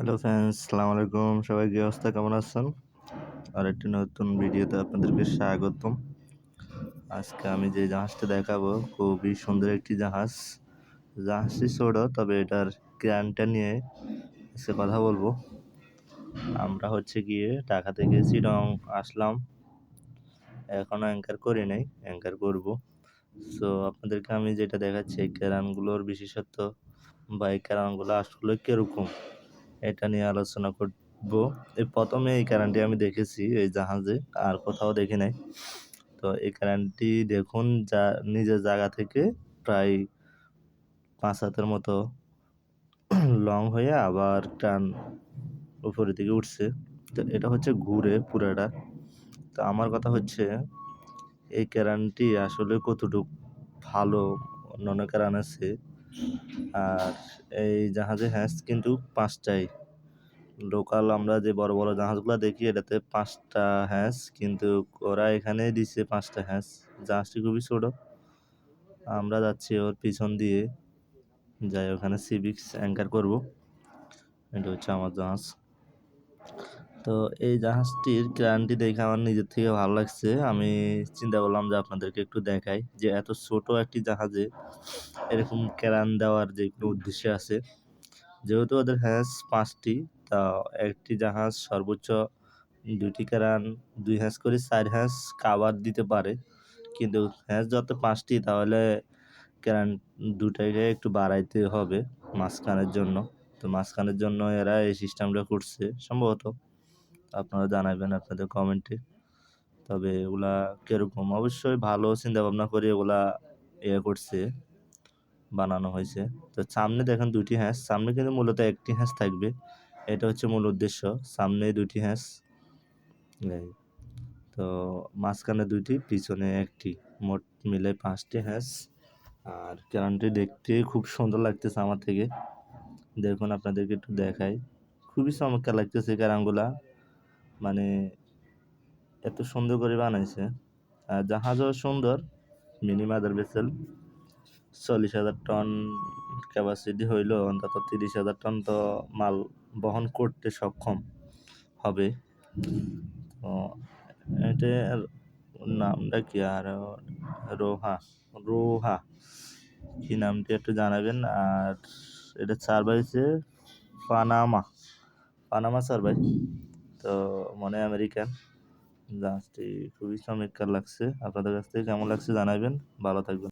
Hello friends সালাম আলাইকুম সবাই, কি অবস্থা? কেমন আছেন? আর একটি নতুন ভিডিওতে আপনাদেরকে স্বাগতম। আজকে আমি যে জাহাজটা দেখাবো, খুবই সুন্দর একটি জাহাজ। জাহাজটি ছোট, তবে এটার ক্রানটা নিয়ে আজকে কথা বলব। আমরা হচ্ছে গিয়ে ঢাকা থেকে চিরং আসলাম। এখনও অ্যাঙ্কার করি নাই অ্যাঙ্কার করব। সো আপনাদেরকে আমি যেটা দেখাচ্ছি, এই ক্যারানগুলোর বিশেষত্ব বা এই ক্যারানগুলো আসলে কীরকম? এটা নিয়ে আলোচনা করব। এই প্রথমে এই কারেন্টটি আমি দেখেছি, এই জাহাজে, আর কোথাও দেখি নাই। তো এই কারেন্টটি দেখুন, যা নিজের জায়গা থেকে প্রায় পাঁচ হাতের মতো লং হয়ে আবার টান উপরের দিকে উঠছে। তো এটা হচ্ছে ঘুরে পুরাটা। তো আমার কথা হচ্ছে, এই ক্যারানটি আসলে কতটুকু ভালো? অন্য অন্য ক্যারান আছে। আর এই জাহাজে হ্যাঁস কিন্তু পাঁচটাই। লোকাল আমরা যে বড় বড় জাহাজগুলো দেখি, এটাতে পাঁচটা হ্যাঁস কিন্তু ওরা এখানে দিছে পাঁচটা হ্যাঁস জাহাজটি খুবই ছোট। আমরা যাচ্ছি ওর পিছন দিয়ে। যাই, ওখানে সিভিক্স অ্যাঙ্কার করব। এটা হচ্ছে আমার জাহাজ। তো এই জাহাজটির ক্রান্তি দেখে আমার নিজের থেকে ভালো লাগছে। আমি চিন্তা করলাম যে আপনাদেরকে একটু দেখাই যে এত ছোট একটি জাহাজে এরকম ক্যারান দেওয়ার যে উদ্দেশ্য আছে। যেহেতু ওদের হ্যাঁস পাঁচটি তা একটি জাহাজ সর্বোচ্চ দুটি ক্যারান দুই হ্যাঁস করে চার হ্যাঁস কাবার দিতে পারে। কিন্তু হ্যাঁস যত পাঁচটি, তাহলে ক্যারান দুটাকে একটু বাড়াইতে হবে মাঝখানের জন্য। তো মাঝখানের জন্য এরা এই সিস্টেমটা করছে, সম্ভবত। আপনারা জানাবেন আপনাদের কমেন্টে তবে এগুলা কীরকম? অবশ্যই ভালো চিন্তা ভাবনা করে এগুলা ইয়ে করছে, বানানো হয়েছে। তো সামনে দেখেন দুটি হ্যাঁস। সামনে কিন্তু মূলত একটি হ্যাঁস থাকবে। এটা হচ্ছে মূল উদ্দেশ্য। সামনে দুটি হ্যাঁস। তো মাঝখানে দুইটি, পিছনে একটি। মোট মিলে পাঁচটি হ্যাঁস। আর ক্যারানটি দেখতে খুব সুন্দর লাগতেছে আমার থেকে। দেখুন, আপনাদেরকে একটু দেখাই। খুবই চমৎকার লাগতেছে ক্যারানগুলা মানে এত সুন্দর করে বানাইছে। আর জাহাজও সুন্দর, মিনি মাদার বেসেল চল্লিশ হাজার টন ক্যাপাসিটি হইল, অন্তত তিরিশ হাজার টন তো মাল বহন করতে সক্ষম হবে। তো এটার নামটা কি আর? রোহা রোহা। কি নামটি একটু জানাবেন? আর এটা সার্ভাই হচ্ছে পানামা পানামা সার্ভাই তো মনে আমেরিকান। জাহাজটি খুবই চমৎকার লাগছে। আপনাদের কাছ থেকে কেমন লাগছে জানাবেন। ভালো থাকবেন।